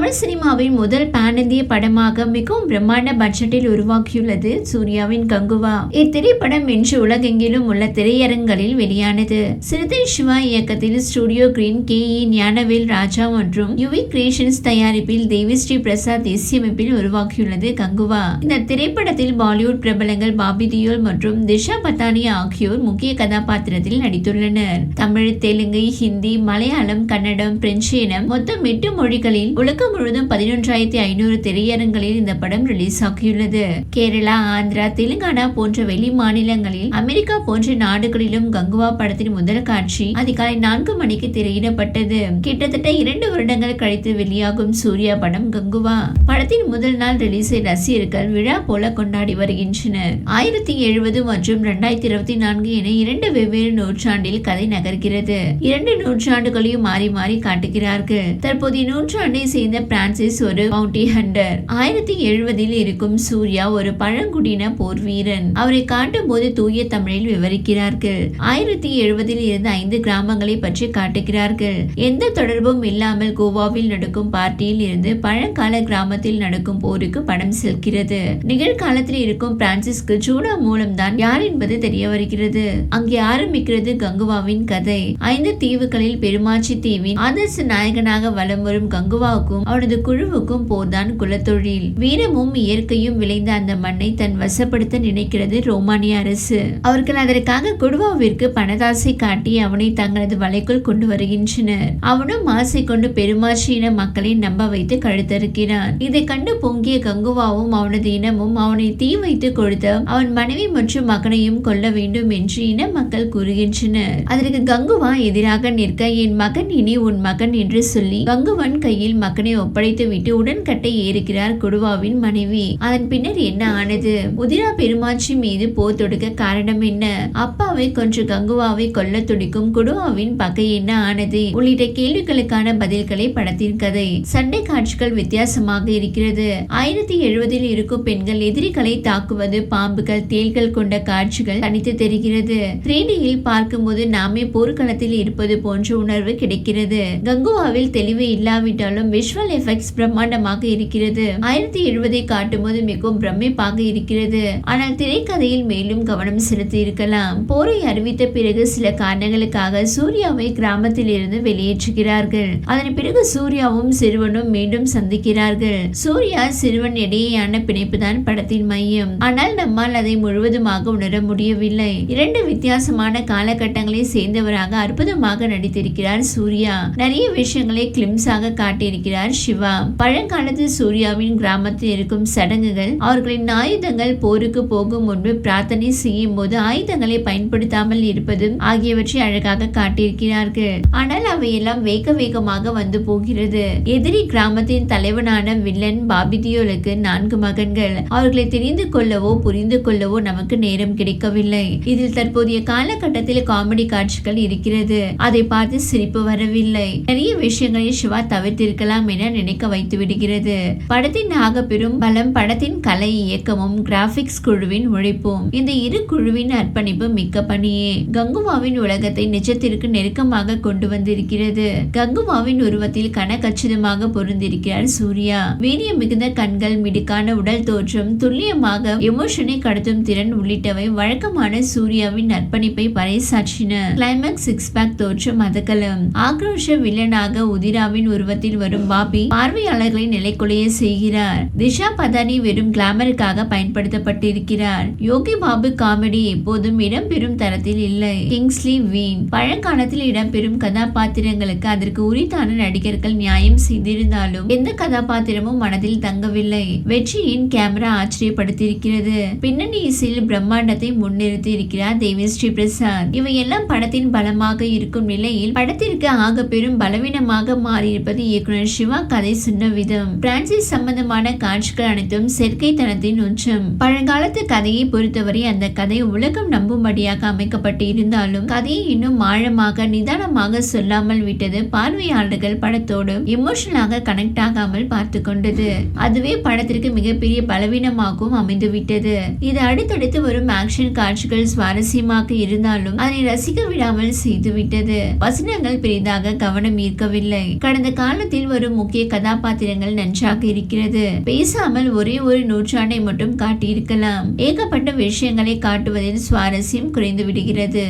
தமிழ் சினிமாவின் முதல் பேன் இந்திய படமாக மிகவும் பிரம்மாண்ட பட்ஜெட்டில் உருவாக்கியுள்ளது சூர்யாவின் கங்குவா. இத்திரைப்படம் இன்று உலகெங்கிலும் உள்ள திரையரங்களில் வெளியானது. சிறுத்தை சிவா இயக்கத்தில் studio green K E Gnanavel Raja மற்றும் யுவி கிரியேஷன்ஸ் தயாரிப்பில் தேவிஸ்ரீ பிரசாத் இசையமைப்பில் உருவாக்கியுள்ளது கங்குவா. இந்த திரைப்படத்தில் பாலிவுட் பிரபலங்கள் பாபி தியோல் மற்றும் திஷா பத்தானி ஆகியோர் முக்கிய கதாபாத்திரத்தில் நடித்துள்ளனர். தமிழ் தெலுங்கு ஹிந்தி மலையாளம் கன்னடம் பிரெஞ்சு என மொத்தம் எட்டு மொழிகளில் உலகம் முழுவதும் பதினொன்றாயிரத்தி ஐநூறு திரையரங்களில் இந்த படம் ரிலீஸ் ஆகியுள்ளது. கேரளா ஆந்திரா தெலுங்கானா போன்ற வெளி மாநிலங்களில் அமெரிக்கா போன்ற நாடுகளிலும் கங்குவா படத்தின் முதல் காட்சி அதிகாலை நான்கு மணிக்கு திரையிடப்பட்டது. கிட்டத்தட்ட இரண்டு வருடங்கள் கழித்து வெளியாகும் சூர்யா படம் கங்குவா. படத்தின் முதல் நாள் ரிலீஸை ரசிகர்கள் விழா போல கொண்டாடி வருகின்றனர். ஆயிரத்தி எழுபது மற்றும் இரண்டாயிரத்தி இருபத்தி நான்கு என இரண்டு வெவ்வேறு நூற்றாண்டில் கதை நகர்கிறது. இரண்டு நூற்றாண்டுகளையும் மாறி மாறி காட்டுகிறார்கள். தற்போதைய நூற்றாண்டை சேர்ந்த பிரான்சிஸ் ஒரு மவுண்டி ஹண்டர் ஆயிரத்தி எழுபதில் இருக்கும் சூர்யா ஒரு பழங்குடியின போர் வீரன். அவரை காட்டும் போது தூய தமிழில் விவரிக்கிறார்கள். ஆயிரத்தி எழுபதில் இருந்து ஐந்து கிராமங்களை பற்றி காட்டுகிறார்கள். எந்த தொடர்பும் இல்லாமல் கோவாவில் நடக்கும் பார்ட்டியில் இருந்து பழங்கால கிராமத்தில் நடக்கும் போருக்கு படம் செல்கிறது. நிகழ்காலத்தில் இருக்கும் பிரான்சிஸ்க்கு ஜூடா மூலம்தான் யார் என்பது தெரிய வருகிறது. அங்கே ஆரம்பிக்கிறது கங்குவாவின் கதை. ஐந்து தீவுகளில் பெருமாச்சி தீவின் ஆதர்ச நாயகனாக வலம் வரும் கங்குவாவுக்கும் அவனது குழுவுக்கும் போர்தான் குலத்தொழில். வீரமும் இயற்கையும் விளைந்த அந்த மண்ணை தன் வசப்படுத்த நினைக்கிறது ரோமானிய அரசு. அவர்கள் அதற்காக குடுவாவிற்கு பணதாசை காட்டி அவனை தங்களது வலைக்குள் கொண்டு வருகின்றனர். அவனும் ஆசை கொண்டு பெருமாட்சியின மக்களை நம்ப வைத்து கழுத்தறுக்கிறான். இதை கண்டு பொங்கிய கங்குவாவும் அவனது இனமும் அவனை தீ வைத்து கொடுத்த அவன் மனைவி மற்றும் மகனையும் கொல்ல வேண்டும் என்று இன மக்கள் கூறுகின்றனர். அதற்கு கங்குவா எதிராக நிற்க என் மகன் இனி உன் மகன் என்று சொல்லி கங்குவன் கையில் மகனை ஒப்படைத்துவிட்டு உடன்கட்டை ஏறுகிறார் குடுவாவின் மனைவி. அதன் பின்னர் என்ன ஆனது? உதிரா பெருமாச்சி மீது போர் தொடுக்க காரணம் என்ன? அப்பாவை கொன்று கங்குவாவை கொல்ல துடிக்கும் குடுவாவின் பகை என்ன ஆனது? உள்ளிட்ட கேள்விகளுக்கான பதில்களை படத்தின் கதை. சண்டை காட்சிகள் வித்தியாசமாக இருக்கிறது. ஆயிரத்தி எழுபதில் இருக்கும் பெண்கள் எதிரிகளை தாக்குவது பாம்புகள் தேள்கள் கொண்ட காட்சிகள் தனித்து தெரிகிறது. த்ரீடியில் பார்க்கும்போது நாமே போர்க்களத்தில் இருப்பது போன்ற உணர்வு கிடைக்கிறது. கங்குவாவில் தெளிவு இல்லாவிட்டாலும் விஷுவல் எஃபெக்ட்ஸ் பிரம்மாண்டமாக இருக்கிறது. ஆயிரத்தி எழுபதை காட்டும் போது மிகவும் பிரமிப்பாக இருக்கிறது. ஆனால் திரைக்கதையில் மேலும் கவனம் செலுத்தி இருக்கலாம் போரை அறிவித்த பிறகு சில காரணங்களுக்காக சூர்யாவை கிராமத்தில் இருந்து வெளியேற்றுகிறார்கள். அதன் பிறகு சூர்யாவும் சிறுவனும் மீண்டும் சந்திக்கிறார்கள். சூர்யா சிறுவன் இடையேயான பிணைப்பு தான் படத்தின் மையம். ஆனால் நம்மால் அதை முழுவதுமாக உணர முடியவில்லை. இரண்டு வித்தியாசமான காலகட்டங்களை சேர்ந்தவராக அற்புதமாக நடித்திருக்கிறார் சூர்யா. நிறைய விஷயங்களை கிளிம்ஸாக காட்டியிருக்கிறார் சிவா பழங்காலத்து சூர்யாவின் கிராமத்தில் இருக்கும் சடங்குகள் அவர்களின் ஆயுதங்கள் போருக்கு போகும் முன்பு பிரார்த்தனை செய்யும் போது ஆயுதங்களை பயன்படுத்தாமல் இருப்பதும் ஆகியவற்றை அழகாக காட்டியிருக்கிறார்கள். ஆனால் அவையெல்லாம் வேக வேகமாக வந்து போகிறது. எதிரி கிராமத்தின் தலைவனான வில்லன் பாபிதியோலுக்கு நான்கு மகன்கள். அவர்களை தெரிந்து கொள்ளவோ புரிந்து கொள்ளவோ நமக்கு நேரம் கிடைக்கவில்லை. இதில் தற்போதைய காலகட்டத்தில் காமெடி காட்சிகள் இருக்கிறது. அதை பார்த்து சிரிப்பு வரவில்லை. நிறைய விஷயங்களை சிவா தவிர்த்திருக்கலாம் என நினைக்க வைத்து விடுகிறது. படத்தின் ஆக பெரும் பலம் படத்தின் கலை இயக்கமும் கிராபிக்ஸ் குழுவின் உழைப்பும் இந்த இரு குழுவின் அர்ப்பணிப்பு மிக்க பணியே. கங்குவாவின் உலகத்தை நிஜத்திற்கு நெருக்கமாக கொண்டு வந்திருக்கிறது. கங்குவாவின் உருவத்தில் கனகச்சிதமாக பொருந்திருக்கிறார் சூர்யா. வீரியம் மிகுந்த கண்கள் மிடுக்கான உடல் தோற்றம் துல்லியமாக எமோஷனை கடத்தும் திறன் உள்ளிட்டவை வழக்கமான சூர்யாவின் அர்ப்பணிப்பை பறைசாற்றின. கிளைமேக்ஸ் சிக்ஸ் பேக் தோற்றம் அதகலம். ஆக்ரோஷ வில்லனாக உதிராவின் உருவத்தில் வரும் பாப் பார்வையாளர்களை நிலைக்குலைய செய்கிறார் திஷா பதானி வெறும் கிளாமருக்காக பயன்படுத்தப்பட்டிருக்கிறார். யோகி பாபு காமெடி எப்போதும் இடம்பெறும் தரத்தில் இல்லை. கிங்ஸ்லி வீன் பழங்காலத்தில் இடம்பெறும் கதாபாத்திரங்களுக்கு அதற்கு உரித்தான நடிகர்கள் நியாயம் செய்திருந்தாலும் எந்த கதாபாத்திரமும் மனதில் தங்கவில்லை. வெற்றியின் கேமரா ஆச்சரியப்படுத்தியிருக்கிறது. பின்னணி இசையில் பிரம்மாண்டத்தை முன்னிறுத்தி இருக்கிறார் தேவி ஸ்ரீ பிரசாத். இவையெல்லாம் படத்தின் பலமாக இருக்கும் நிலையில் படத்திற்கு ஆக பெரும் பலவீனமாக மாறியிருப்பது இயக்குனர் சிவா தான் கதை சொன்ன விதம். பிரான்சிஸ் சம்பந்தமான காட்சிகள் அனைத்தும் செயற்கைத்தனத்தின் உச்சம். பழங்காலத்து கதையை பொறுத்தவரை அந்த கதை உலகம் நம்பும்படியாக அமைக்கப்பட்டு இருந்தாலும் கதையை இன்னும் ஆழமாக நிதானமாக சொல்லாமல் விட்டது பார்வையாளர்கள் படத்தோடு எமோஷனலாக கனெக்ட் ஆகாமல் பார்த்து கொண்டது. அதுவே படத்திற்கு மிகப்பெரிய பலவீனமாகவும் அமைந்துவிட்டது. இது அடுத்தடுத்து வரும் ஆக்ஷன் காட்சிகள் சுவாரஸ்யமாக இருந்தாலும் அதனை ரசிக்க விடாமல் செய்துவிட்டது. வசனங்கள் பெரிதாக கவனம் ஈர்க்கவில்லை. கடந்த காலத்தில் வரும் முக்கிய கதாபாத்திரங்கள் நன்றாக இருக்கிறது. பேசாமல் ஒரே ஒரு நூற்றாண்டை மட்டும் காட்டியிருக்கலாம். ஏகப்பட்ட விஷயங்களை காட்டுவதில் சுவாரஸ்யம் குறைந்து விடுகிறது.